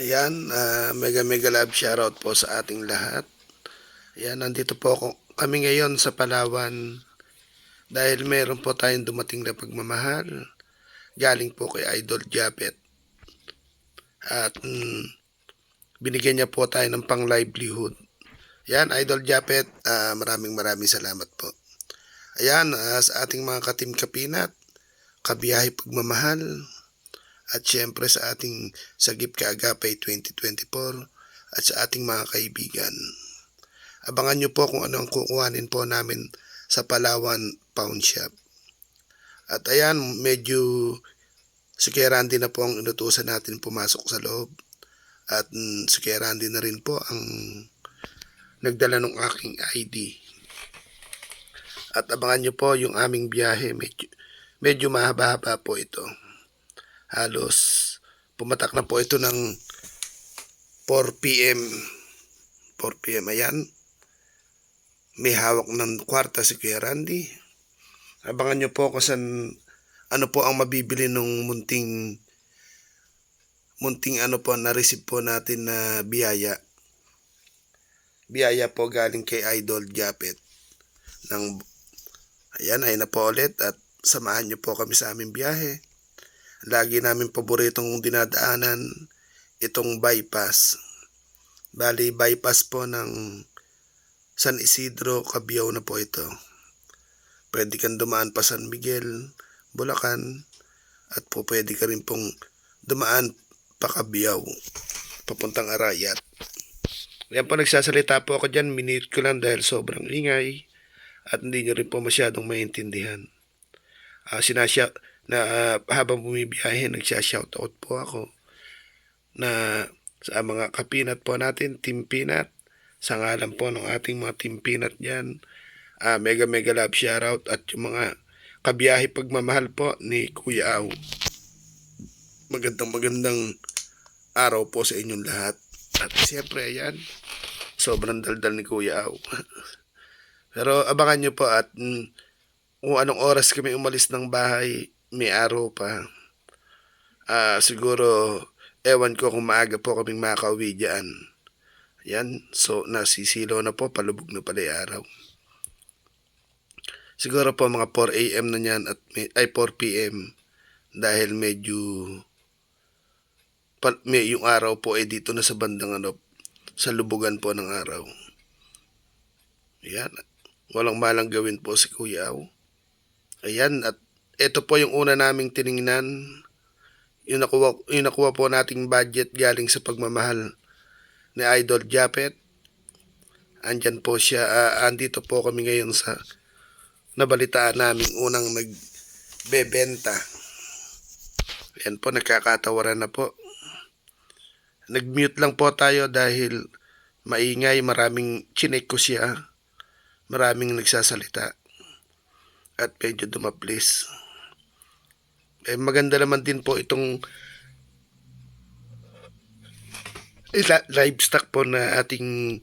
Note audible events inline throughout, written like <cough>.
Ayan, ah, mega mega love shoutout po sa ating lahat. Ayan, nandito po ako, kami ngayon sa Palawan dahil meron po tayong dumating na pagmamahal. Galing po kay Idol Japet. At mm, binigyan niya po tayo ng pang livelihood. Ayan, Idol Japet, ah, maraming maraming salamat po. Ayan, ah, sa ating mga katim kapinat, kabiyahe pagmamahal, at syempre sa ating Sagip Kaagapay 2024 at sa ating mga kaibigan. Abangan nyo po kung ano ang kukuhanin po namin sa Palawan Pawn Shop. At ayan, medyo si Kuya na po ang inutusan natin pumasok sa loob. At mm, si Kuya na rin po ang nagdala ng aking ID. At abangan nyo po yung aming biyahe. Medyo, medyo mahaba-haba po ito halos pumatak na po ito ng 4 p.m. 4 p.m. Ayan. May hawak ng kwarta si Kuya Randy. Abangan nyo po kung saan ano po ang mabibili nung munting munting ano po na-receive po natin na biyaya. Biyaya po galing kay Idol Japet ng ayan ay na po ulit at samahan nyo po kami sa aming biyahe lagi namin paboritong dinadaanan itong bypass. Bali, bypass po ng San Isidro, Cabiao na po ito. Pwede kang dumaan pa San Miguel, Bulacan, at po pwede ka rin pong dumaan pa Cabiao, papuntang Arayat. Yan po nagsasalita po ako dyan, minute ko lang dahil sobrang ingay at hindi nyo rin po masyadong maintindihan. Uh, sinasya, na ah, habang bumibiyahe nagsya-shoutout po ako na sa mga kapinat po natin, Team Peanut, sa ngalan po ng ating mga Team Peanut dyan, ah, mega mega love shoutout at yung mga kabiyahe pagmamahal po ni Kuya Aw. Magandang magandang araw po sa inyong lahat. At siyempre, ayan, sobrang daldal ni Kuya Aw. <laughs> Pero abangan nyo po at mm, kung anong oras kami umalis ng bahay, may araw pa. Ah, siguro, ewan ko kung maaga po kaming makauwi dyan. Yan, so nasisilaw na po, palubog na pala araw. Siguro po mga 4 a.m. na yan at may, ay 4 p.m. dahil medyo pa, may, yung araw po ay dito na sa bandang ano, sa lubugan po ng araw. Yan, walang malang gawin po si Kuya Aw. Ayan, at ito po yung una naming tiningnan. Yung nakuha, yung nakuha po nating budget galing sa pagmamahal ni Idol Japet. Andyan po siya. Uh, andito po kami ngayon sa nabalitaan namin unang nagbebenta. Yan po, nakakatawaran na po. Nag-mute lang po tayo dahil maingay, maraming chinek ko siya. Maraming nagsasalita. At medyo dumaplis. Eh, maganda naman din po itong eh, livestock po na ating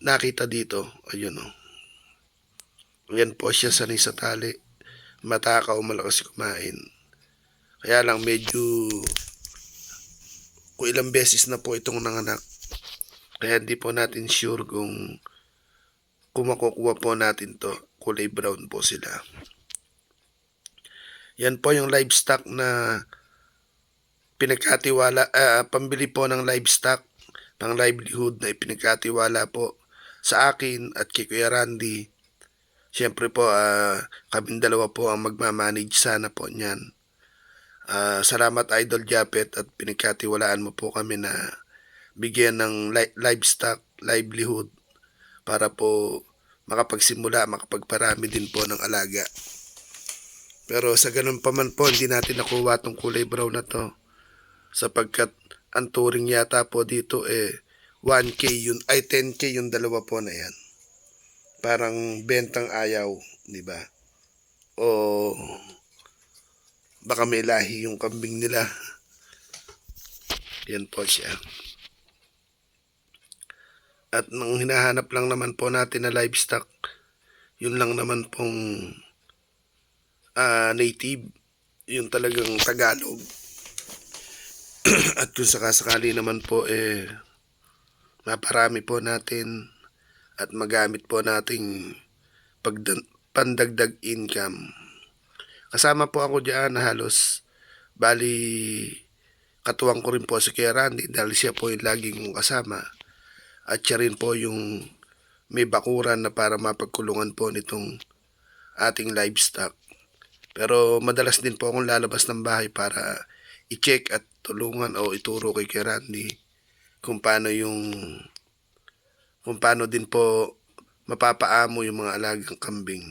nakita dito. Ayun o. Oh. Yan po siya sanay sa tali. Matakaw, malakas kumain. Kaya lang medyo kung ilang beses na po itong nanganak. Kaya hindi po natin sure kung kung makukuha po natin to. Kulay brown po sila. Yan po yung livestock na pinagkatiwala, uh, pambili po ng livestock, pang livelihood na ipinagkatiwala po sa akin at kay Kuya Randy. Siyempre po, uh, kaming dalawa po ang magmamanage sana po niyan. Uh, salamat Idol Japet at pinagkatiwalaan mo po kami na bigyan ng li- livestock, livelihood para po makapagsimula, makapagparami din po ng alaga. Pero sa ganun pa man po, hindi natin nakuha tong kulay brown na to. Sapagkat ang turing yata po dito eh 1K yun, ay 10K yung dalawa po na yan. Parang bentang ayaw, di ba? O baka may lahi yung kambing nila. Yan po siya. At nang hinahanap lang naman po natin na livestock, yun lang naman pong uh, native, yung talagang Tagalog. <clears throat> At kung sakasakali naman po eh maparami po natin at magamit po nating pagdan- pandagdag income. Kasama po ako diyan halos bali katuwang ko rin po si Kuya Randy dahil siya po yung laging kong kasama. At siya rin po yung may bakuran na para mapagkulungan po nitong ating livestock. Pero madalas din po akong lalabas ng bahay para i-check at tulungan o ituro kay Kuya Randy kung paano yung kung paano din po mapapaamo yung mga alagang kambing.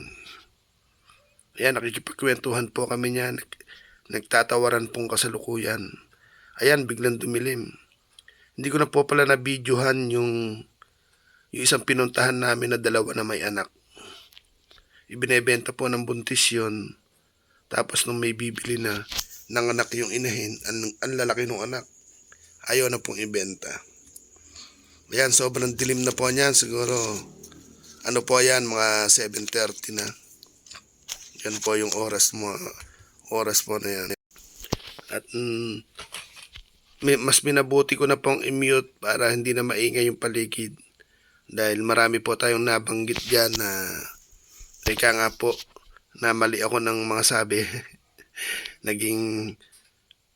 Ayan, nakikipagkwentuhan po kami niyan. Nag- Nagtatawaran pong kasalukuyan. Ayan, biglang dumilim. Hindi ko na po pala na-videohan yung, yung isang pinuntahan namin na dalawa na may anak. Ibinebenta po ng buntis yun. Tapos nung may bibili na, nanganak yung inahin, ang, ang lalaki ng anak. Ayaw na pong ibenta. Ayan, sobrang dilim na po niyan. Siguro, ano po yan, mga 7.30 na. Yan po yung oras mo, oras po na yan. At mm, mas minabuti ko na pong i-mute para hindi na maingay yung paligid. Dahil marami po tayong nabanggit dyan na teka nga po, na mali ako ng mga sabi. <laughs> Naging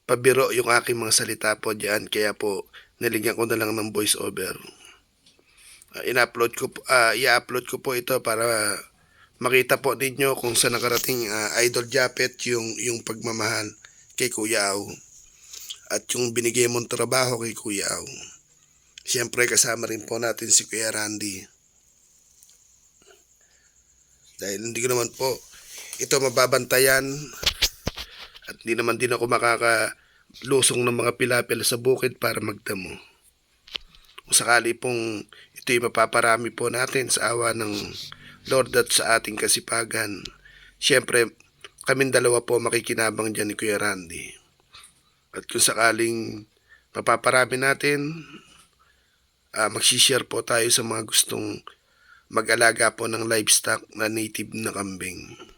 pabiro yung aking mga salita po dyan. Kaya po, niligyan ko na lang ng voice over. Uh, in-upload ko, ah, i-upload ko po ito para makita po ninyo kung saan nakarating ah, Idol Japet yung, yung pagmamahal kay Kuya Au. At yung binigay mong trabaho kay Kuya Au. Siyempre kasama rin po natin si Kuya Randy. Dahil hindi ko naman po ito mababantayan at hindi naman din ako makakalusong ng mga pilapil sa bukid para magdamo. Kung sakali pong ito'y mapaparami po natin sa awa ng Lord at sa ating kasipagan. Siyempre, kaming dalawa po makikinabang dyan ni Kuya Randy. At kung sakaling mapaparami natin, ah magsishare po tayo sa mga gustong mag-alaga po ng livestock na native na kambing.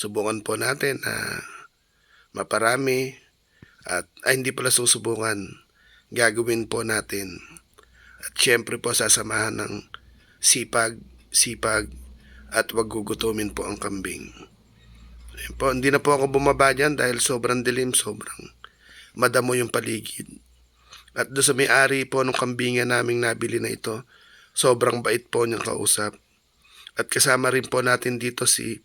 Subukan po natin na maparami at ay hindi pala susubukan. Gagawin po natin. At syempre po sasamahan ng sipag, sipag at wag gugutumin po ang kambing. Ayun po, hindi na po ako bumaba dyan dahil sobrang dilim, sobrang madamo yung paligid. At doon sa may-ari po ng kambingan naming nabili na ito, sobrang bait po niyang kausap. At kasama rin po natin dito si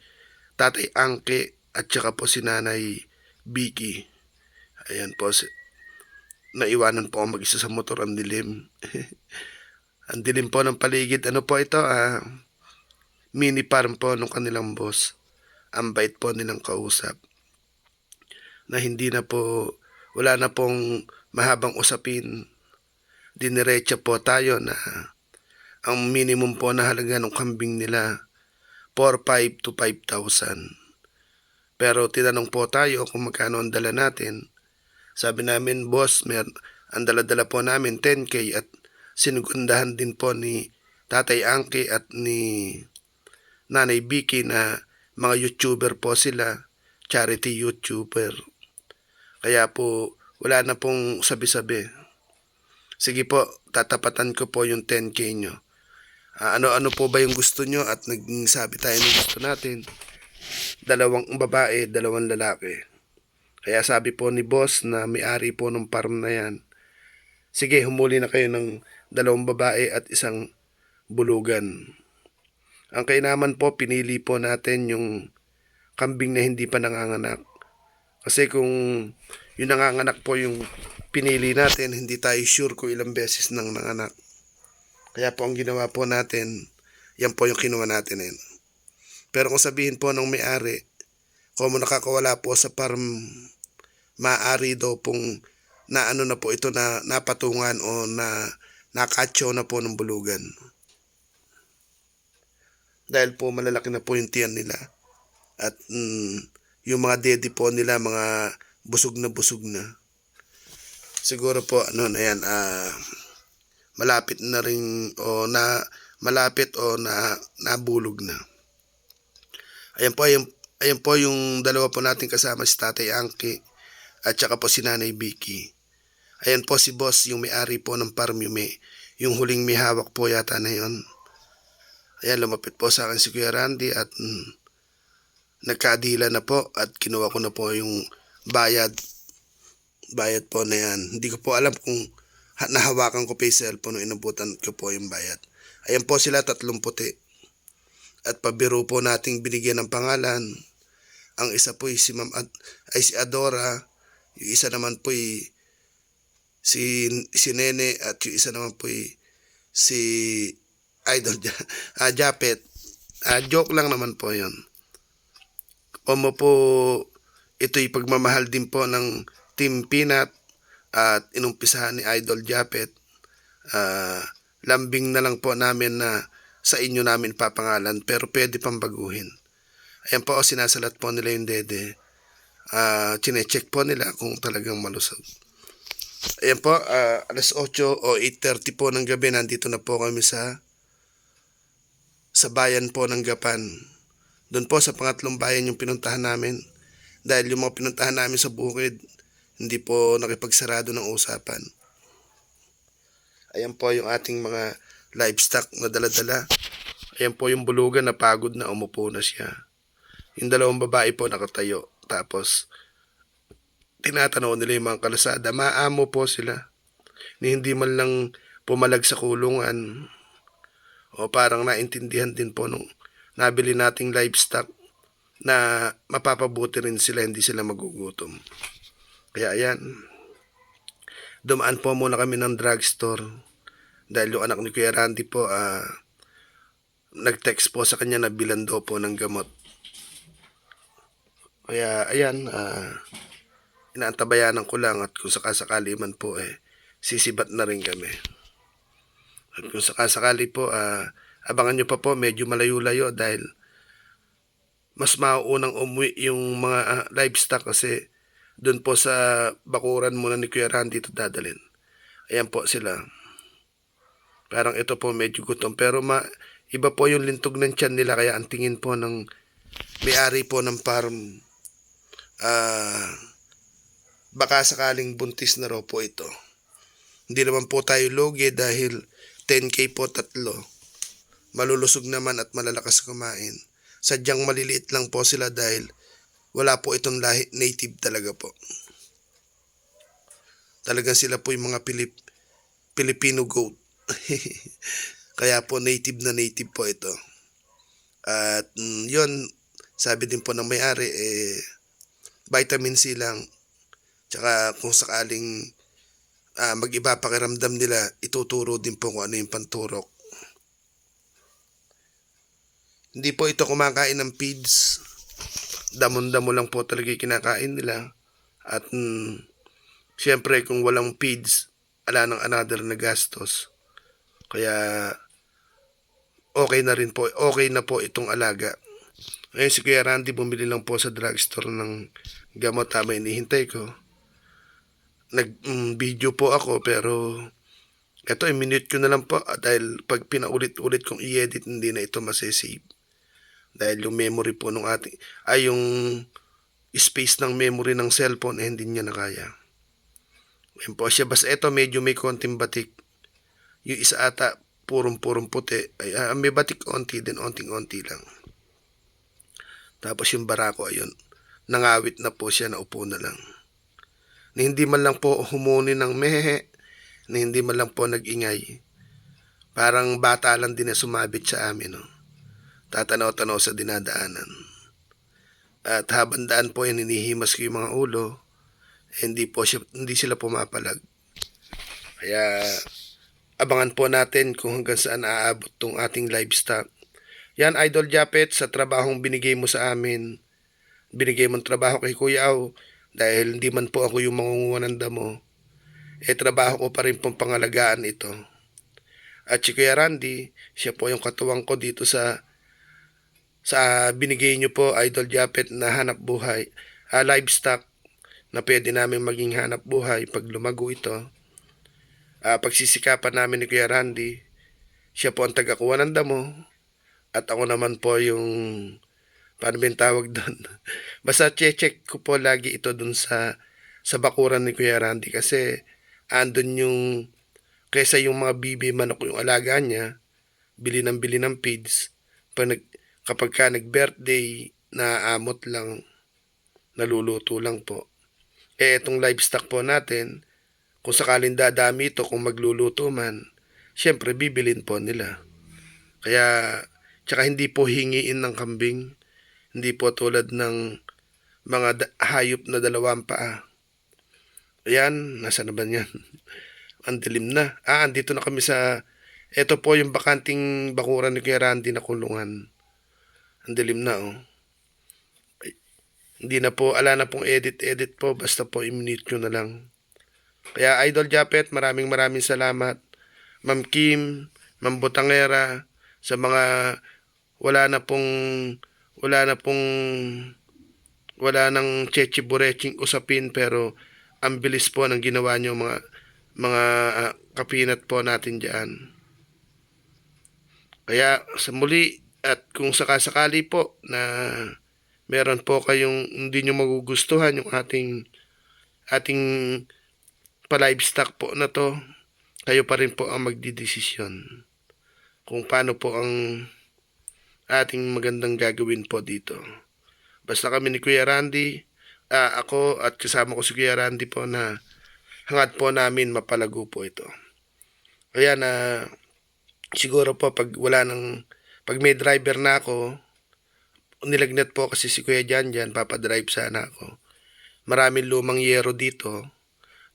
Tatay Angke at saka po si Nanay Vicky. Ayan po, si, naiwanan po ako mag-isa sa motor ang dilim. <laughs> ang dilim po ng paligid. Ano po ito? Ah, mini farm po ng kanilang boss. Ang bait po nilang kausap. Na hindi na po, wala na pong mahabang usapin. Diniretso po tayo na ang minimum po na halaga ng kambing nila 4,500 to 5,000. Pero tinanong po tayo kung magkano ang dala natin. Sabi namin, boss, mer ang dala-dala po namin 10k at sinugundahan din po ni Tatay Angke at ni Nanay Vicky na mga YouTuber po sila, charity YouTuber. Kaya po, wala na pong sabi-sabi. Sige po, tatapatan ko po yung 10k nyo. Ah, ano-ano po ba yung gusto nyo at naging sabi tayo ng gusto natin. Dalawang babae, dalawang lalaki. Kaya sabi po ni boss na may-ari po ng farm na yan, sige humuli na kayo ng dalawang babae at isang bulugan. Ang kainaman po, pinili po natin yung kambing na hindi pa nanganganak. Kasi kung yung nanganganak po yung pinili natin, hindi tayo sure kung ilang beses nang nanganak. Kaya po ang ginawa po natin, yan po yung kinuha natin eh. Pero kung sabihin po ng may-ari, kung nakakawala po sa farm, maaari daw pong na ano na po ito na napatungan o na nakatcho na po ng bulugan. Dahil po malalaki na po yung tiyan nila. At mm, yung mga daddy po nila, mga busog na busog na. Siguro po, ano na yan, ah, malapit na rin o na malapit o na nabulog na. Ayan po, ayan, ayan po yung dalawa po natin kasama si Tatay Angke at saka po si Nanay Vicky. Ayan po si boss, yung may-ari po ng farm may, yung huling may hawak po yata na yun. Ayan, lumapit po sa akin si Kuya Randy at mm, nagkadila na po at kinuha ko na po yung bayad. Bayad po na yan. Hindi ko po alam kung ha- nahawakan ko pa yung cellphone nung inabutan ko po yung bayad. Ayan po sila, tatlong puti. At pabiro po nating binigyan ng pangalan. Ang isa po si, Ma'am Ad- ay si Adora. Yung isa naman po ay si, si Nene at yung isa naman po ay si Idol <laughs> ah, Japet. Ah, joke lang naman po yon. Omo po, ito'y pagmamahal din po ng Team Peanut at inumpisahan ni Idol Japet. Ah, lambing na lang po namin na sa inyo namin papangalan pero pwede pang baguhin. Ayan po, sinasalat po nila yung dede. Ah, chinecheck po nila kung talagang malusog. Ayan po, ah, alas 8 o 8.30 po ng gabi, nandito na po kami sa sa bayan po ng Gapan. Doon po sa pangatlong bayan yung pinuntahan namin. Dahil yung mga pinuntahan namin sa bukid, hindi po nakipagsarado ng usapan. Ayan po yung ating mga livestock na daladala. Ayan po yung bulugan na pagod na umupo na siya. Yung dalawang babae po nakatayo. Tapos, tinatanaw nila yung mga kalasada. Maamo po sila. Ni hindi man lang pumalag sa kulungan. O parang naintindihan din po nung nabili nating livestock na mapapabuti rin sila, hindi sila magugutom. Kaya ayan, dumaan po muna kami ng drugstore dahil yung anak ni Kuya Randy po, ah, nag-text po sa kanya na bilan daw po ng gamot. Kaya ayan, ah, inaantabayanan ko lang at kung sakasakali man po eh, sisibat na rin kami. At kung sakasakali po, ah, abangan nyo pa po, medyo malayo-layo dahil mas mauunang umuwi yung mga ah, livestock kasi doon po sa bakuran muna ni Kuya Randy ito dadalhin. Ayan po sila. Parang ito po medyo gutom pero ma iba po yung lintog ng tiyan nila kaya ang tingin po ng may-ari po ng farm ah baka sakaling buntis na raw po ito. Hindi naman po tayo lugi dahil 10k po tatlo. Malulusog naman at malalakas kumain. Sadyang maliliit lang po sila dahil wala po itong lahi, native talaga po. Talagang sila po yung mga Pilip, Filipino goat. <laughs> Kaya po native na native po ito. At mm, yun, sabi din po ng may-ari, eh, vitamin C lang. Tsaka kung sakaling ah, mag-iba pakiramdam nila, ituturo din po kung ano yung panturok. Hindi po ito kumakain ng feeds. Damon-damo lang po talaga kinakain nila. At mm, siyempre kung walang feeds, ala ng another na gastos. Kaya okay na rin po, okay na po itong alaga. Ngayon si Kuya Randy bumili lang po sa drugstore ng gamot tama inihintay ko. Nag-video po ako pero ito i-minute ko na lang po ah, dahil pag pinaulit-ulit kong i-edit hindi na ito masisave. Dahil yung memory po nung ating, ay yung space ng memory ng cellphone eh, hindi niya na kaya. Yan po siya. Basta ito medyo may konting batik. Yung isa ata purong-purong puti. Ay, ah, may batik onti din, onting-onti lang. Tapos yung barako ayun. Nangawit na po siya, naupo na lang. Na hindi man lang po humuni ng mehe. Na hindi man lang po nag-ingay. Parang bata lang din na sumabit sa amin. No? Tatanaw-tanaw sa dinadaanan. At habang daan po yan, hinihimas ko yung mga ulo. Eh, hindi po siya, hindi sila pumapalag. Kaya abangan po natin kung hanggang saan aabot tong ating livestock. Yan, Idol Japet, sa trabahong binigay mo sa amin. Binigay mong trabaho kay Kuya Au dahil hindi man po ako yung mangunguha ng damo. Eh, trabaho ko pa rin pong pangalagaan ito. At si Kuya Randy, siya po yung katuwang ko dito sa sa binigay niyo po, Idol Japet, na hanap buhay, ah, livestock na pwede namin maging hanap buhay pag lumago ito. Ah, pagsisikapan namin ni Kuya Randy, siya po ang tagakuha ng damo at ako naman po yung paano ba tawag doon? <laughs> Basta check ko po lagi ito dun sa sa bakuran ni Kuya Randy kasi andon yung kaysa yung mga bibi manok yung alaga niya, bili ng bili ng feeds, pag nag, kapag ka nag-birthday, naamot lang, naluluto lang po. Eh, itong livestock po natin, kung sakaling dadami ito, kung magluluto man, syempre bibilin po nila. Kaya, tsaka hindi po hingiin ng kambing, hindi po tulad ng mga hayop na dalawang paa. Ayan, nasa na ba yan? <laughs> Ang dilim na. Ah, andito na kami sa... Ito po yung bakanting bakuran ni Kuya Randy na kulungan. Ang dilim na, oh. Ay, Hindi na po, ala na pong edit-edit po. Basta po, i-minute nyo na lang. Kaya Idol Japet, maraming maraming salamat. Ma'am Kim, Ma'am Butangera, sa mga wala na pong wala na pong wala nang chechi bureching usapin pero ang bilis po ng ginawa nyo mga mga ah, kapinat po natin diyan. Kaya sa muli at kung sakasakali po na meron po kayong hindi nyo magugustuhan yung ating ating pa-livestock po na to, kayo pa rin po ang magdidesisyon kung paano po ang ating magandang gagawin po dito. Basta kami ni Kuya Randy, ah, ako at kasama ko si Kuya Randy po na hangad po namin mapalago po ito. Kaya na siguro po pag wala nang pag may driver na ako, nilagnat po kasi si Kuya Jan Jan, papadrive sana ako. Maraming lumang yero dito,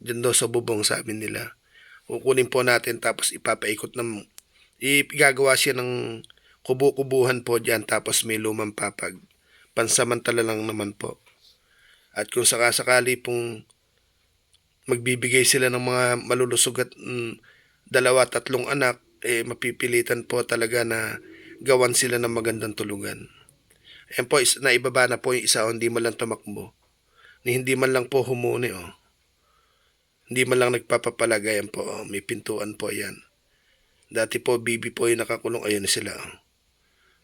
dyan daw sa bubong sabi nila. Kukunin po natin tapos ipapaikot ng, igagawa siya ng kubu-kubuhan po dyan tapos may lumang papag. Pansamantala lang naman po. At kung sakasakali pong magbibigay sila ng mga malulusog at mm, dalawa tatlong anak, eh mapipilitan po talaga na gawan sila ng magandang tulugan. Ayan po, is, naibaba na po yung isa o hindi man lang tumakbo. Ni hindi man lang po humuni oh. Hindi man lang nagpapapalagay yan po. oh. May pintuan po yan. Dati po, bibi po yung nakakulong. Ayun sila. oh.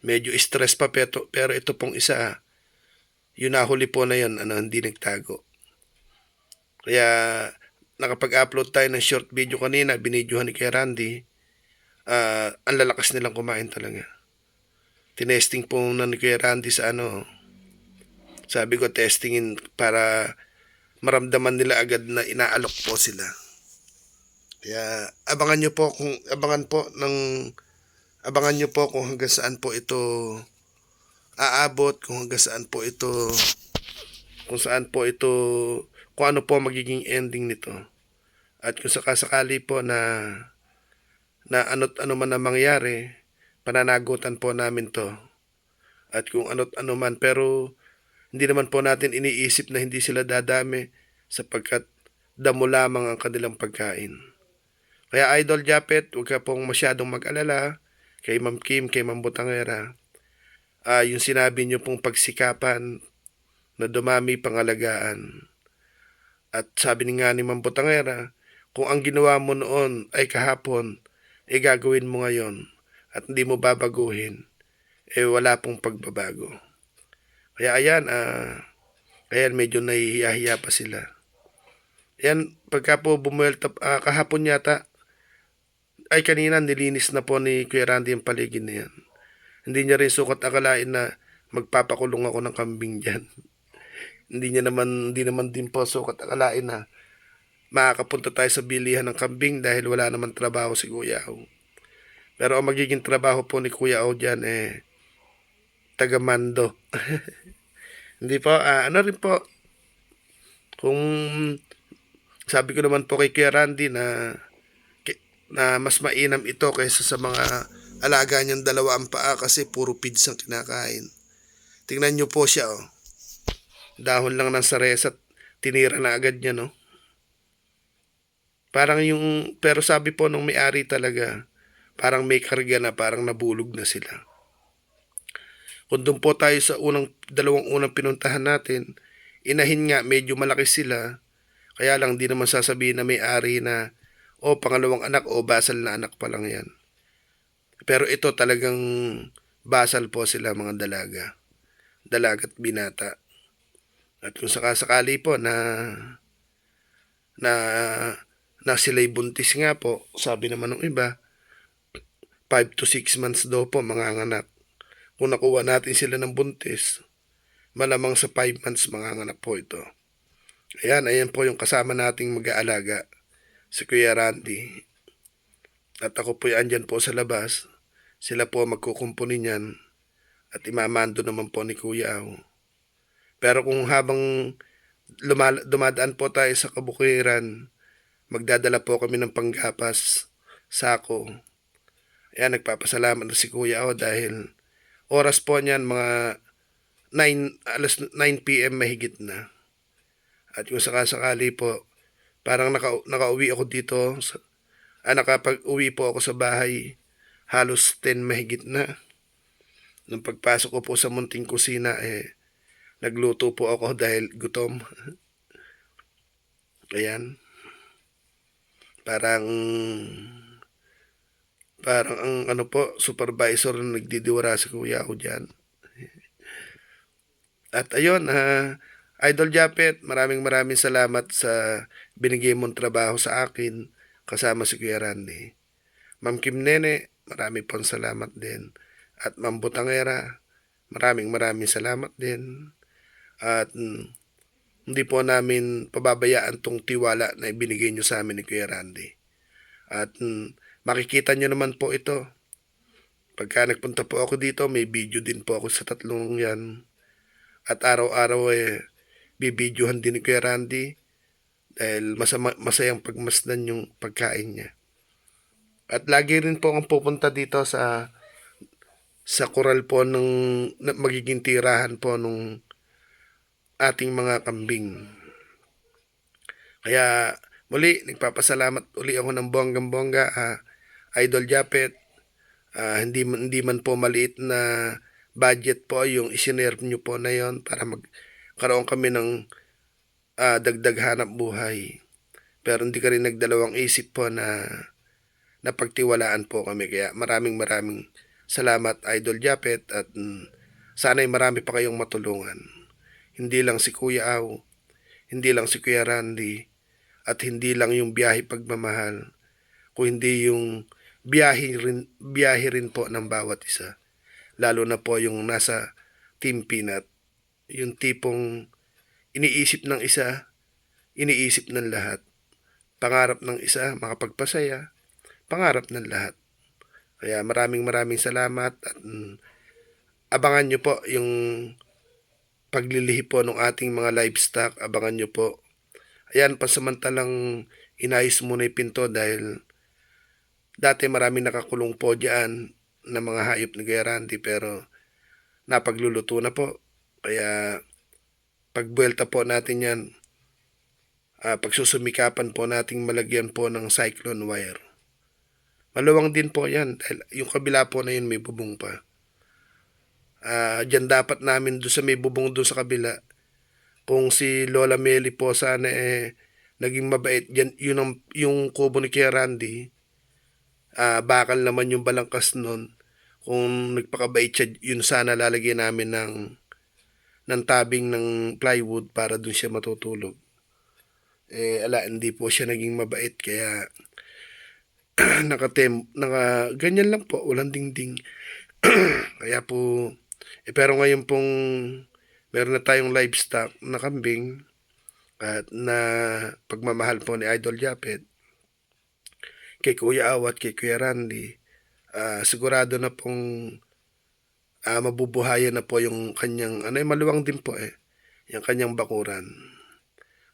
Medyo stress pa pero, pero ito pong isa, yun nahuli po na yan, ano, hindi nagtago. Kaya, nakapag-upload tayo ng short video kanina, binidyohan ni Kuya Randy, ah, ang lalakas nilang kumain talaga. Tinesting po na ni Kuya Randy sa ano, sabi ko testingin para maramdaman nila agad na inaalok po sila. Kaya abangan nyo po kung abangan po ng abangan nyo po kung hanggang saan po ito aabot, kung hanggang saan po ito kung saan po ito kung ano po magiging ending nito. At kung sakasakali po na na ano't ano man ang mangyari, pananagutan po namin to. At kung ano't ano man, pero hindi naman po natin iniisip na hindi sila dadami sapagkat damo lamang ang kanilang pagkain. Kaya Idol Japet, huwag ka pong masyadong mag-alala kay Ma'am Kim, kay Ma'am Butangera. Ah, yung sinabi niyo pong pagsikapan na dumami pangalagaan. At sabi ni nga ni Ma'am Butangera, kung ang ginawa mo noon ay kahapon, eh gagawin mo ngayon at hindi mo babaguhin, eh wala pong pagbabago. Kaya ayan, ah, ayan medyo nahihiya-hiya pa sila. Ayan, pagka po bumuelta, ah, kahapon yata, ay kanina nilinis na po ni Kuya Randy yung paligid na yan. Hindi niya rin sukat akalain na magpapakulong ako ng kambing dyan. <laughs> hindi niya naman, hindi naman din po sukat akalain na makakapunta tayo sa bilihan ng kambing dahil wala naman trabaho si Kuya O. Pero ang magiging trabaho po ni Kuya O dyan eh, taga-mando. <laughs> Hindi po, ah, ano rin po, kung sabi ko naman po kay Kuya Randy na na mas mainam ito kaysa sa mga alaga niyang dalawa ang paa kasi puro pids ang kinakain. Tingnan niyo po siya oh. Dahon lang ng sares at tinira na agad niya no. Parang yung, pero sabi po nung may-ari talaga, parang may karga na, parang nabulog na sila. Kung doon po tayo sa unang, dalawang unang pinuntahan natin, inahin nga, medyo malaki sila, kaya lang di naman sasabihin na may-ari na, o pangalawang anak o basal na anak pa lang yan. Pero ito talagang basal po sila mga dalaga. Dalaga at binata. At kung sakasakali po na na na sila'y buntis nga po, sabi naman ng iba, 5 to 6 months daw po manganganak. Kung nakuha natin sila ng buntis, malamang sa 5 months manganganak po ito. Ayan, ayan po yung kasama nating mag-aalaga, si Kuya Randy. At ako po andyan po sa labas. Sila po magkukumpuni niyan. At imamando naman po ni Kuya Aw. Pero kung habang lumal- dumadaan po tayo sa kabukiran, magdadala po kami ng panggapas, sako. Ayan, nagpapasalamat na si Kuya Aw dahil oras po niyan mga 9, alas 9 p.m. mahigit na. At kung sakasakali po, parang naka, nakauwi ako dito, sa, ah, nakapag-uwi po ako sa bahay, halos 10 mahigit na. Nung pagpasok ko po sa munting kusina, eh, nagluto po ako dahil gutom. <laughs> Ayan. Parang, parang ang ano po, supervisor na nagdidiwara sa kuya ko dyan. At ayun, ah, Idol Japet, maraming maraming salamat sa binigay mong trabaho sa akin kasama si Kuya Randy. Ma'am Kim Nene, maraming pong salamat din. At Ma'am Butangera, maraming maraming salamat din. At mm, hindi po namin pababayaan tong tiwala na ibinigay nyo sa amin ni Kuya Randy. At mm, makikita nyo naman po ito. Pagka nagpunta po ako dito, may video din po ako sa tatlong yan. At araw-araw eh, bibidyohan din ni Kuya Randy dahil masama, masayang pagmasdan yung pagkain niya. At lagi rin po ang pupunta dito sa sa koral po ng magiging tirahan po nung ating mga kambing. Kaya muli, nagpapasalamat uli ako ng bonggang-bongga, ah, Idol Japet. Ah, hindi, hindi man po maliit na budget po yung isinerve nyo po na yon para magkaroon kami ng ah, dagdag hanap buhay. Pero hindi ka rin nagdalawang isip po na napagtiwalaan po kami. Kaya maraming maraming salamat Idol Japet at mm, sana'y marami pa kayong matulungan. Hindi lang si Kuya Aw, hindi lang si Kuya Randy, at hindi lang yung biyahe pagmamahal, kung hindi yung biyahe rin, biyahe rin po ng bawat isa. Lalo na po yung nasa Team Peanut, yung tipong iniisip ng isa, iniisip ng lahat. Pangarap ng isa, makapagpasaya, pangarap ng lahat. Kaya maraming maraming salamat at mm, abangan nyo po yung paglilihi po ng ating mga livestock. Abangan nyo po. Ayan, pasamantalang inayos muna yung pinto dahil dati marami nakakulong po dyan na mga hayop ni Kuya Randy pero napagluluto na po. Kaya pagbuelta po natin yan, ah, pagsusumikapan po nating malagyan po ng cyclone wire. Maluwang din po yan dahil yung kabila po na yun may bubong pa. Ah, diyan dapat namin doon sa may bubong doon sa kabila. Kung si Lola Meli po sana eh naging mabait yan, yun ang, yung kubo ni Kuya Randy. Ah, bakal naman yung balangkas nun. Kung nagpakabait siya, yun sana lalagyan namin ng ng tabing ng plywood para doon siya matutulog. Eh, ala, hindi po siya naging mabait kaya <clears throat> nakatem, naka, ganyan lang po, walang dingding. <clears throat> kaya po, eh, pero ngayon pong meron na tayong livestock na kambing at na pagmamahal po ni Idol Japet kay Kuya Awat, kay Kuya Randy, ah, sigurado na pong ah, mabubuhayan na po yung kanyang, ano yung maluwang din po eh, yung kanyang bakuran.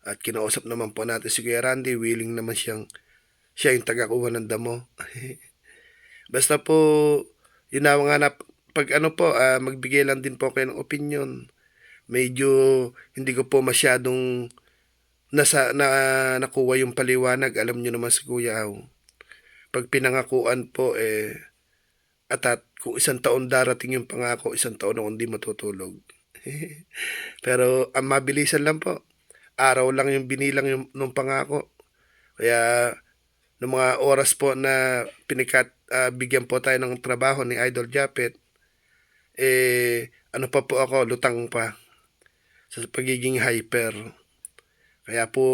At kinausap naman po natin si Kuya Randy, willing naman siyang, siya yung tagakuha ng damo. <laughs> Basta po, yun na nga na, pag ano po, ah, magbigay lang din po kayo ng opinion. Medyo hindi ko po masyadong nasa, na, nakuha yung paliwanag. Alam nyo naman si Kuya Aw. Pag pinangakuan po, eh, at, at kung isang taon darating yung pangako, isang taon ako hindi matutulog. <laughs> Pero ang mabilisan lang po. Araw lang yung binilang yung, nung pangako. Kaya, ng mga oras po na pinikat, ah, bigyan po tayo ng trabaho ni Idol Japet, eh, ano pa po ako, lutang pa sa pagiging hyper. Kaya po,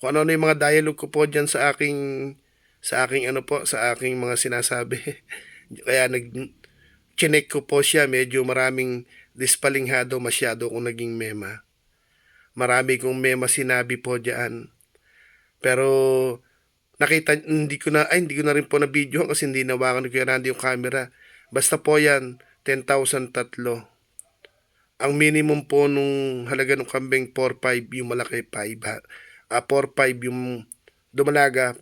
kung ano na yung mga dialogue ko po dyan sa aking sa aking ano po, sa aking mga sinasabi. <laughs> Kaya nag chinek ko po siya, medyo maraming dispalinghado masyado kung naging mema. Marami kong mema sinabi po diyan. Pero nakita hindi ko na ay hindi ko na rin po na video kasi hindi nawakan ko yan yung camera. Basta po yan 10,000 tatlo. Ang minimum po nung halaga ng kambing 4.5 yung malaki 5 ha. Ah, 4.5 yung dumalaga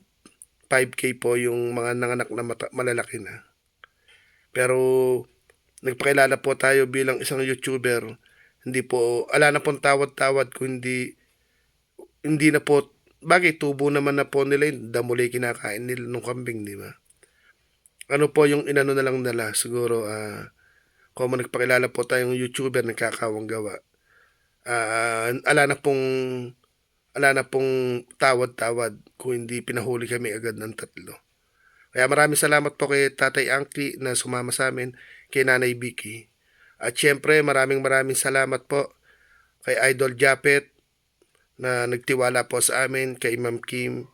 5k po yung mga nanganak na mata- malalaki na. Pero nagpakilala po tayo bilang isang YouTuber. Hindi po, ala na pong tawad-tawad kung hindi, na po, bagay tubo naman na po nila yun, damuli kinakain nila nung kambing, di ba? Ano po yung inano na lang nila, siguro, ah, kung nagpakilala po tayong YouTuber nagkakawang gawa. Ah, ala na pong, ala na pong tawad-tawad kung hindi pinahuli kami agad ng tatlo. Kaya maraming salamat po kay Tatay Angki na sumama sa amin, kay Nanay Vicky. At syempre maraming maraming salamat po kay Idol Japet na nagtiwala po sa amin, kay Ma'am Kim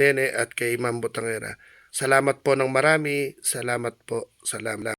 Nene at kay Ma'am Butangera. Salamat po ng marami, salamat po, salamat.